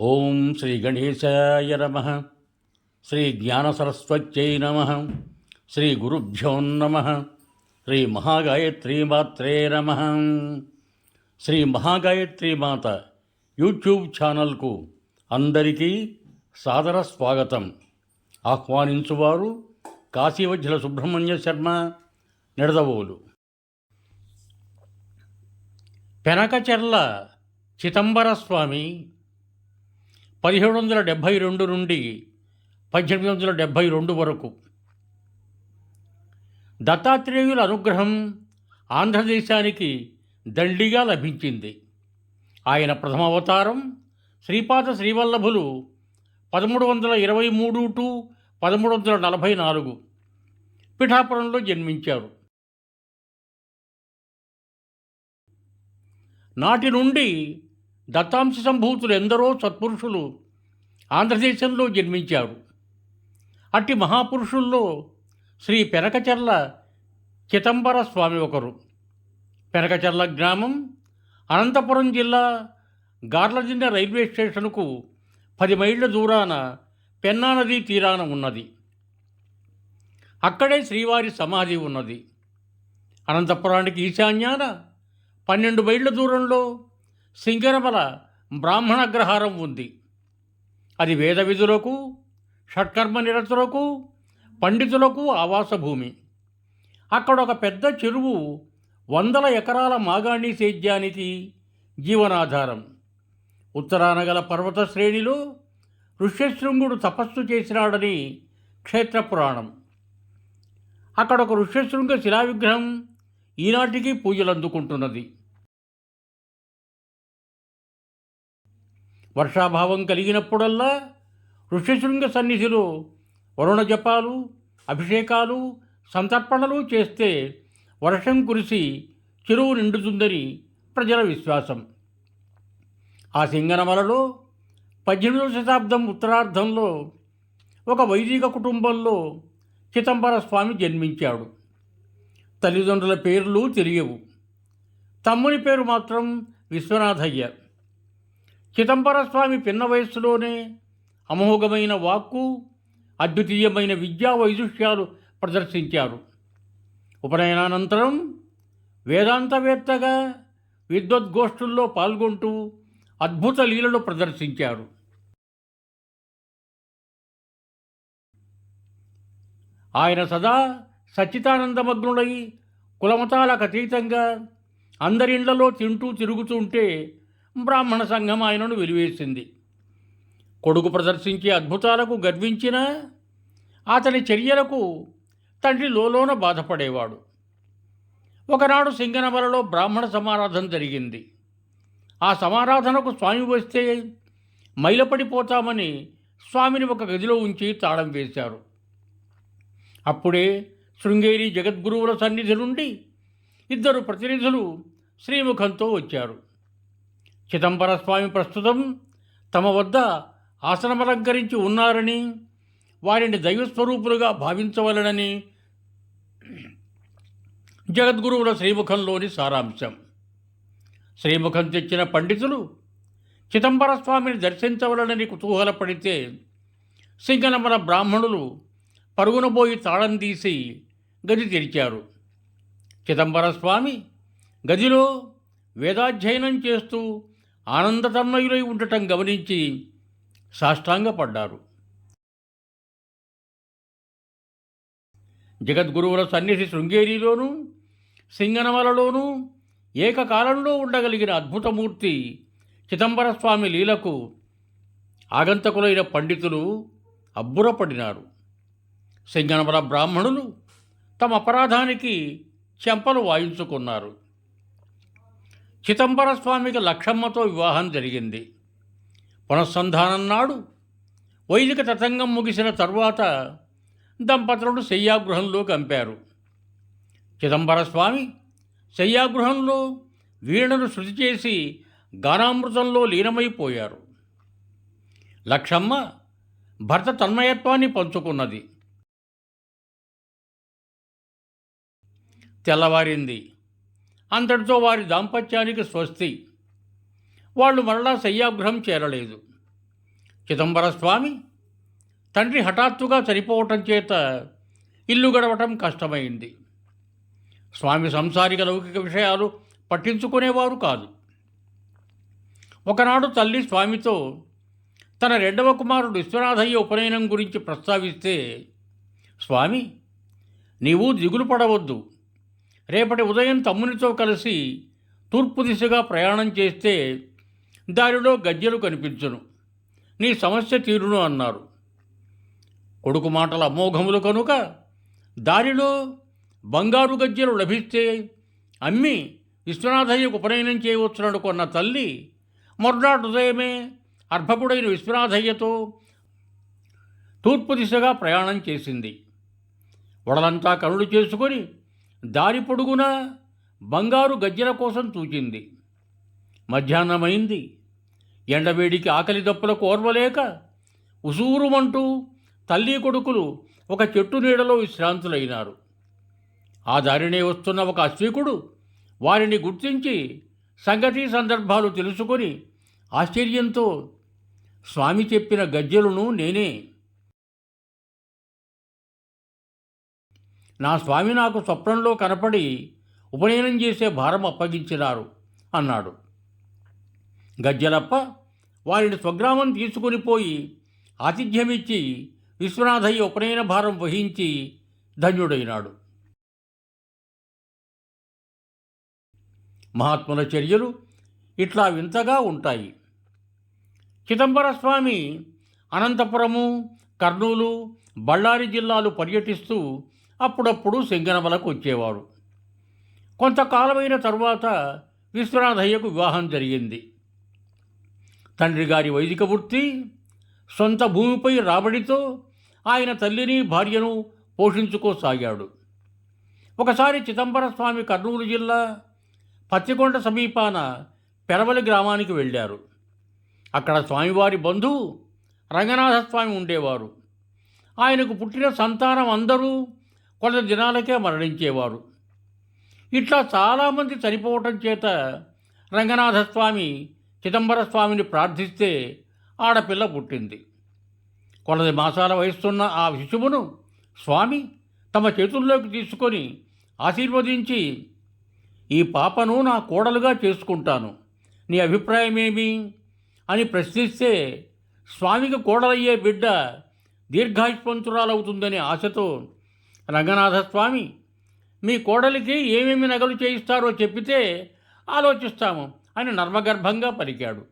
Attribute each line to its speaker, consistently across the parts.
Speaker 1: ఓం శ్రీ గణేశాయ నమ. శ్రీ జ్ఞానసరస్వత్యై నమ. శ్రీ గురుభ్యో నమ. శ్రీ మహాగాయత్రీమాత్రే నమ. శ్రీ మహాగాయత్రి మాత యూట్యూబ్ ఛానల్కు అందరికీ సాదర స్వాగతం. ఆహ్వానించువారు కాశీవజ్జల సుబ్రహ్మణ్య శర్మ నిడదవోలు. పెనకచెర్ల చిదంబర స్వామి పదిహేడు వందల డెబ్భై రెండు నుండి పద్దెనిమిది వందల డెబ్భై రెండు వరకు. దత్తాత్రేయుల అనుగ్రహం ఆంధ్రదేశానికి దండిగా లభించింది. ఆయన ప్రథమ అవతారం శ్రీపాద శ్రీవల్లభులు పదమూడు వందల ఇరవై మూడు టు పదమూడు వందల నలభై నాలుగు పిఠాపురంలో జన్మించారు. నాటి నుండి దత్తాంశ సంభూతులు ఎందరో సత్పురుషులు ఆంధ్రదేశంలో జన్మించారు. అట్టి మహాపురుషుల్లో శ్రీ పెనకచర్ల చిదంబర స్వామి ఒకరు. పెనకచర్ల గ్రామం అనంతపురం జిల్లా గార్లదిండ రైల్వే స్టేషన్కు పది మైళ్ళ దూరాన పెన్నా నదీ తీరాన ఉన్నది. అక్కడే శ్రీవారి సమాధి ఉన్నది. అనంతపురానికి ఈశాన్యాన పన్నెండు మైళ్ళ దూరంలో సింగరమల బ్రాహ్మణ అగ్రహారం ఉంది. అది వేద విధులకు షట్కర్మ నిరతులకు పండితులకు ఆవాస భూమి అక్కడ ఒక పెద్ద చెరువు వందల ఎకరాల మాగాణి సేద్యానికి జీవనాధారం. ఉత్తరాన గల పర్వత శ్రేణిలో ఋష్యశృంగుడు తపస్సు చేసినాడని క్షేత్రపురాణం. అక్కడ ఒక ఋష్యశృంగ శిలా విగ్రహం ఈనాటికి పూజలు వర్షాభావం కలిగినప్పుడల్లా ఋష్యశృంగ సన్నిధిలో వరుణ జపాలు అభిషేకాలు సంతర్పణలు చేస్తే వర్షం కురిసి చెరువు నిండుతుందని ప్రజల విశ్వాసం. ఆ సింగనమలలో పద్దెనిమిదవ శతాబ్దం ఉత్తరార్ధంలో ఒక వైదిక కుటుంబంలో చిదంబర స్వామి జన్మించాడు. తల్లిదండ్రుల పేర్లు తెలియవు. తమ్ముని పేరు మాత్రం విశ్వనాథయ్య. చిదంబర స్వామి పిన్న వయస్సులోనే అమోఘమైన వాక్కు అద్వితీయమైన విద్యా వైదుష్యాలు ప్రదర్శించారు. ఉపనయనానంతరం వేదాంతవేత్తగా విద్వద్గోష్ఠుల్లో పాల్గొంటూ అద్భుత లీలలు ప్రదర్శించారు. ఆయన సదా సచ్చితానందమగ్నుడై కులమతాలకు అతీతంగా అందరిళ్ళలో తింటూ తిరుగుతుంటే బ్రాహ్మణ సంఘం ఆయనను వెలివేసింది. కొడుకు ప్రదర్శించే అద్భుతాలకు గర్వించిన అతని చర్యలకు తండ్రి లోలోన బాధపడేవాడు. ఒకనాడు సింగనమలలో బ్రాహ్మణ సమారాధన జరిగింది. ఆ సమారాధనకు స్వామి వస్తే మైలపడిపోతామని స్వామిని ఒక గదిలో ఉంచి తాళం వేశారు. అప్పుడే శృంగేరి జగద్గురువుల సన్నిధి నుండి ఇద్దరు ప్రతినిధులు శ్రీముఖంతో వచ్చారు. చిదంబర స్వామి ప్రస్తుతం తమ వద్ద ఆసనమలంకరించి ఉన్నారని వారిని దైవస్వరూపులుగా భావించవలనని జగద్గురువుల శ్రీముఖంలోని సారాంశం. శ్రీముఖం తెచ్చిన పండితులు చిదంబర స్వామిని దర్శించవలనని కుతూహలపడితే సింగనమల బ్రాహ్మణులు పరుగునబోయి తాళం తీసి గది తెరిచారు. చిదంబర స్వామి గదిలో వేదాధ్యయనం చేస్తూ ఆనందతన్మయులై ఉండటం గమనించి సాష్టాంగపడ్డారు. జగద్గురువుల సన్నిధి శృంగేరిలోనూ సింగనమలలోనూ ఏకకాలంలో ఉండగలిగిన అద్భుతమూర్తి చిదంబర స్వామి లీలకు ఆగంతకులైన పండితులు అబ్బురపడినారు. సింగనమల బ్రాహ్మణులు తమ అపరాధానికి చెంపలు వాయించుకున్నారు. చిదంబర స్వామికి లక్షమ్మతో వివాహం జరిగింది. పునఃసంధానం నాడు వైదిక తతంగం ముగిసిన తరువాత దంపతులను శయ్యాగృహంలో కంపారు. చిదంబర స్వామి శయ్యాగృహంలో వీణను శృతి చేసి గానామృతంలో లీనమైపోయారు. లక్షమ్మ భర్త తన్మయత్వాన్ని పంచుకున్నది. తెల్లవారింది. అంతటితో వారి దాంపత్యానికి స్వస్తి. వాళ్ళు మరలా శయ్యాగ్రహం చేరలేదు. చిదంబర స్వామి తండ్రి హఠాత్తుగా చనిపోవటం చేత ఇల్లు గడవటం కష్టమైంది. స్వామి సంసారిక లౌకిక విషయాలు పట్టించుకునేవారు కాదు. ఒకనాడు తల్లి స్వామితో తన రెండవ కుమారుడు విశ్వనాథయ్య ఉపనయనం గురించి ప్రస్తావిస్తే స్వామి నీవు దిగులు పడవద్దు. రేపటి ఉదయం తమ్మునితో కలిసి తూర్పు దిశగా ప్రయాణం చేస్తే దారిలో గజ్జెలు కనిపించును. నీ సమస్య తీరును అన్నారు. కొడుకు మాటల అమోఘములు కనుక దారిలో బంగారు గజ్జెలు లభిస్తే అమ్మి విశ్వనాథయ్యకు ఉపనయనం చేయవచ్చుననుకున్న తల్లి మొర్నాడు ఉదయమే అర్భకుడైన విశ్వనాథయ్యతో తూర్పు దిశగా ప్రయాణం చేసింది. వడలంతా కనులు చేసుకొని దారి పొడుగున? బంగారు గజ్జెల కోసం చూచింది. మధ్యాహ్నమైంది. ఎండవేడికి ఆకలి దప్పులకు ఓర్వలేక ఉసూరుమంటూ తల్లి కొడుకులు ఒక చెట్టు నీడలో విశ్రాంతులైనారు. ఆ దారినే వస్తున్న ఒక అశ్వికుడు వారిని గుర్తించి సంగతి సందర్భాలు తెలుసుకొని ఆశ్చర్యంతో స్వామి చెప్పిన గజ్జెలను నేనే నా స్వామి నాకు స్వప్నంలో కనపడి ఉపనయనం చేసే భారం అప్పగించినారు అన్నాడు. గజ్జలప్ప వారిని స్వగ్రామం తీసుకుని పోయి ఆతిథ్యమిచ్చి విశ్వనాథయ్య ఉపనయన భారం వహించి ధన్యుడైనాడు. మహాత్ముల చర్యలు ఇట్లా వింతగా ఉంటాయి. చిదంబర స్వామి అనంతపురము కర్నూలు బళ్ళారి జిల్లాలు పర్యటిస్తూ అప్పుడప్పుడు సింగనమలకు వచ్చేవారు. కొంతకాలమైన తరువాత విశ్వనాథయ్యకు వివాహం జరిగింది. తండ్రి గారి వైదిక వృత్తి సొంత భూమిపై రాబడితో ఆయన తల్లిని భార్యను పోషించుకోసాగాడు. ఒకసారి చిదంబర స్వామి కర్నూలు జిల్లా పత్తికొండ సమీపాన పెరవలి గ్రామానికి వెళ్ళారు. అక్కడ స్వామివారి బంధువు రంగనాథస్వామి ఉండేవారు. ఆయనకు పుట్టిన సంతానం అందరూ కొంత దినాలకే మరణించేవారు. ఇట్లా చాలామంది చనిపోవటం చేత రంగనాథస్వామి చిదంబర స్వామిని ప్రార్థిస్తే ఆడపిల్ల పుట్టింది. కొలది మాసాల వయస్సున్న ఆ శిశువును స్వామి తమ చేతుల్లోకి తీసుకొని ఆశీర్వదించి ఈ పాపను నా కోడలుగా చేసుకుంటాను. నీ అభిప్రాయమేమి? అని ప్రశ్నిస్తే స్వామికి కోడలయ్యే బిడ్డ దీర్ఘాయుష్మంతురాలవుతుందనే ఆశతో రంగనాథస్వామి మీ కోడలికి ఏమేమి నగలు చేయిస్తారో చెప్పితే ఆలోచిస్తాము అని నర్మగర్భంగా పలికాడు.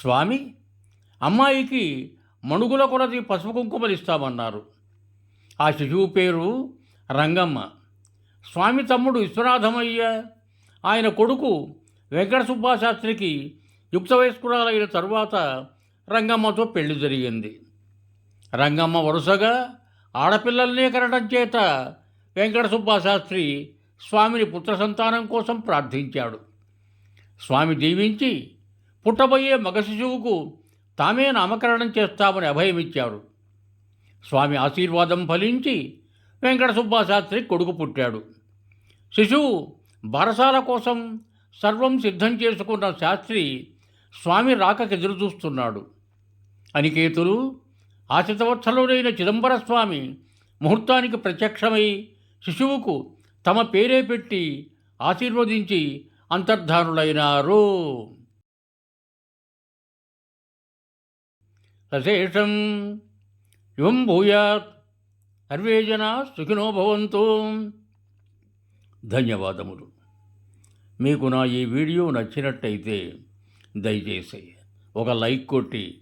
Speaker 1: స్వామి అమ్మాయికి మణుగుల కొలది పసుపు కుంకుమలు ఇస్తామన్నారు. ఆ శిశువు పేరు రంగమ్మ. స్వామి తమ్ముడు విశ్వనాథమయ్య ఆయన కొడుకు వెంకట సుబ్బాశాస్త్రికి యుక్త వయస్కురాలైన తరువాత రంగమ్మతో పెళ్ళి జరిగింది. రంగమ్మ వరుసగా ఆడపిల్లల్ని కనడం చేత వెంకట సుబ్బాశాస్త్రి స్వామిని పుత్ర సంతానం కోసం ప్రార్థించాడు. స్వామి దీవించి పుట్టబోయే మగ శిశువుకు తామే నామకరణం చేస్తామని అభయమిచ్చాడు. స్వామి ఆశీర్వాదం ఫలించి వెంకట సుబ్బాశాస్త్రి కొడుకు పుట్టాడు. శిశువు బారసాల కోసం సర్వం సిద్ధం చేసుకున్న శాస్త్రి స్వామి రాకకెదురు చూస్తున్నాడు అనికేతులు ఆశితవత్సలుడైన చిదంబరస్వామి ముహూర్తానికి ప్రత్యక్షమై శిశువుకు తమ పేరే పెట్టి ఆశీర్వదించి అంతర్ధానులైనారు. సశేషం యువం భూయాత్. సర్వే జనా సుఖినో భవంతు. ధన్యవాదములు. మీకు నా ఈ వీడియో నచ్చినట్టయితే దయచేసి ఒక లైక్ కొట్టి